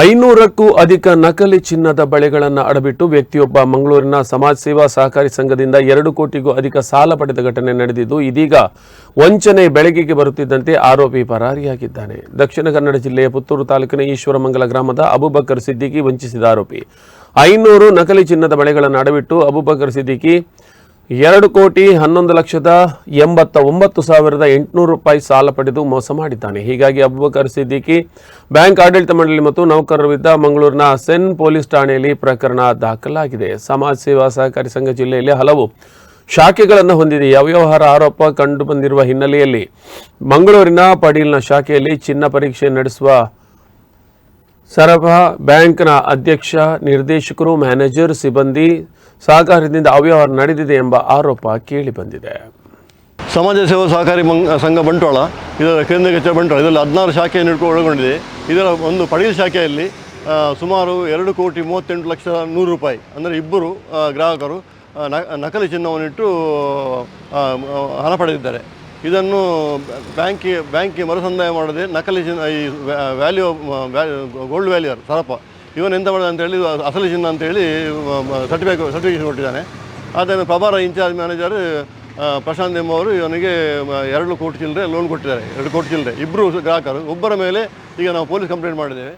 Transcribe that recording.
ಐನೂರಕ್ಕೂ ಅಧಿಕ ನಕಲಿ ಚಿನ್ನದ ಬಳೆಗಳನ್ನು ಅಡಬಿಟ್ಟು ವ್ಯಕ್ತಿಯೊಬ್ಬ ಮಂಗಳೂರಿನ ಸಮಾಜ ಸೇವಾ ಸಹಕಾರಿ ಸಂಘದಿಂದ ಎರಡು ಕೋಟಿಗೂ ಅಧಿಕ ಸಾಲ ಪಡೆದ ಘಟನೆ ನಡೆದಿದ್ದು, ಇದೀಗ ವಂಚನೆ ಬೆಳಕಿಗೆ ಬರುತ್ತಿದ್ದಂತೆ ಆರೋಪಿ ಪರಾರಿಯಾಗಿದ್ದಾನೆ. ದಕ್ಷಿಣ ಕನ್ನಡ ಜಿಲ್ಲೆಯ ಪುತ್ತೂರು ತಾಲೂಕಿನ ಈಶ್ವರಮಂಗಲ ಗ್ರಾಮದ ಅಬುಬಕರ್ ಸಿದ್ದಿಕಿ ವಂಚಿಸಿದ ಆರೋಪಿ. ಐನೂರು ನಕಲಿ ಚಿನ್ನದ ಬಳೆಗಳನ್ನು ಅಡಬಿಟ್ಟು ಅಬುಬಕರ್ ಸಿದ್ದಿಕಿ ಎರಡು ಕೋಟಿ ಹನ್ನೊಂದು ಲಕ್ಷದ ಎಂಬತ್ತ ಒಂಬತ್ತು ಸಾವಿರದ ಎಂಟುನೂರು ರೂಪಾಯಿ ಸಾಲ ಪಡೆದು ಮೋಸ ಮಾಡಿದ್ದಾನೆ. ಹೀಗಾಗಿ ಅಬ್ಬಕರ್ ಸಿದ್ದಿಕಿ ಬ್ಯಾಂಕ್ ಆಡಳಿತ ಮಂಡಳಿ ಮತ್ತು ನೌಕರರ ವಿರುದ್ಧ ಮಂಗಳೂರಿನ ಸೆನ್ ಪೊಲೀಸ್ ಠಾಣೆಯಲ್ಲಿ ಪ್ರಕರಣ ದಾಖಲಾಗಿದೆ. ಸಮಾಜ ಸೇವಾ ಸಹಕಾರಿ ಸಂಘ ಜಿಲ್ಲೆಯಲ್ಲಿ ಹಲವು ಶಾಖೆಗಳನ್ನು ಹೊಂದಿದೆ. ಅವ್ಯವಹಾರ ಆರೋಪ ಕಂಡುಬಂದಿರುವ ಹಿನ್ನೆಲೆಯಲ್ಲಿ ಮಂಗಳೂರಿನ ಪಡೀಲ್ನ ಶಾಖೆಯಲ್ಲಿ ಚಿನ್ನ ಪರೀಕ್ಷೆ ನಡೆಸುವ ಸರಬ ಬ್ಯಾಂಕ್ನ ಅಧ್ಯಕ್ಷ, ನಿರ್ದೇಶಕರು, ಮ್ಯಾನೇಜರ್, ಸಿಬ್ಬಂದಿ ಸಹಕಾರದಿಂದ ಅವ್ಯವಹಾರ ನಡೆದಿದೆ ಎಂಬ ಆರೋಪ ಕೇಳಿಬಂದಿದೆ ಸಮಾಜ ಸೇವಾ ಸಹಕಾರಿ ಸಂಘ ಬಂಟ್ವಾಳ, ಇದರ ಕೇಂದ್ರ ಕಚೇರಿ ಬಂಟ್ವಾಳ, ಇದರಲ್ಲಿ ಹದಿನಾರು ಶಾಖೆಯನ್ನು ಒಳಗೊಂಡಿದೆ. ಇದರ ಒಂದು ಪಡೀಲ್ ಶಾಖೆಯಲ್ಲಿ ಸುಮಾರು ಎರಡು ಕೋಟಿ ಮೂವತ್ತೆಂಟು ಲಕ್ಷ ನೂರು ರೂಪಾಯಿ, ಅಂದರೆ ಇಬ್ಬರು ಗ್ರಾಹಕರು ನಕಲಿ ಚಿನ್ನವನ್ನಿಟ್ಟು ಹಣ ಪಡೆದಿದ್ದಾರೆ. ಇದನ್ನು ಬ್ಯಾಂಕಿಗೆ ಬ್ಯಾಂಕಿಗೆ ಮರುಸಂದಾಯ ಮಾಡದೆ ನಕಲಿ ಚಿನ್ನ ಈ ವ್ಯಾಲ್ಯೂ ಗೋಲ್ಡ್ ವ್ಯಾಲ್ಯೂರ್, ಸರಪ. ಇವನು ಎಂತ ಮಾಡೋದು ಅಂತೇಳಿ ಅಸಲಿ ಚಿನ್ನ ಅಂತೇಳಿ ಸರ್ಟಿಫಿಕೇಟ್ ಸರ್ಟಿಫಿಕೇಟ್ ಕೊಟ್ಟಿದ್ದಾನೆ. ಅದನ್ನು ಪ್ರಭಾರ ಇನ್ಚಾರ್ಜ್ ಮ್ಯಾನೇಜರ್ ಪ್ರಶಾಂತ್ ಎಂಬವರು ಇವನಿಗೆ ಎರಡು ಕೋಟಿ ಚಿಲ್ಲರೆ ಲೋನ್ ಕೊಟ್ಟಿದ್ದಾರೆ. ಎರಡು ಕೋಟಿ ಚಿಲ್ಲರೆ. ಇಬ್ಬರು ಗ್ರಾಹಕರು. ಒಬ್ಬರ ಮೇಲೆ ಈಗ ನಾವು ಪೊಲೀಸ್ ಕಂಪ್ಲೇಂಟ್ ಮಾಡಿದ್ದೇವೆ.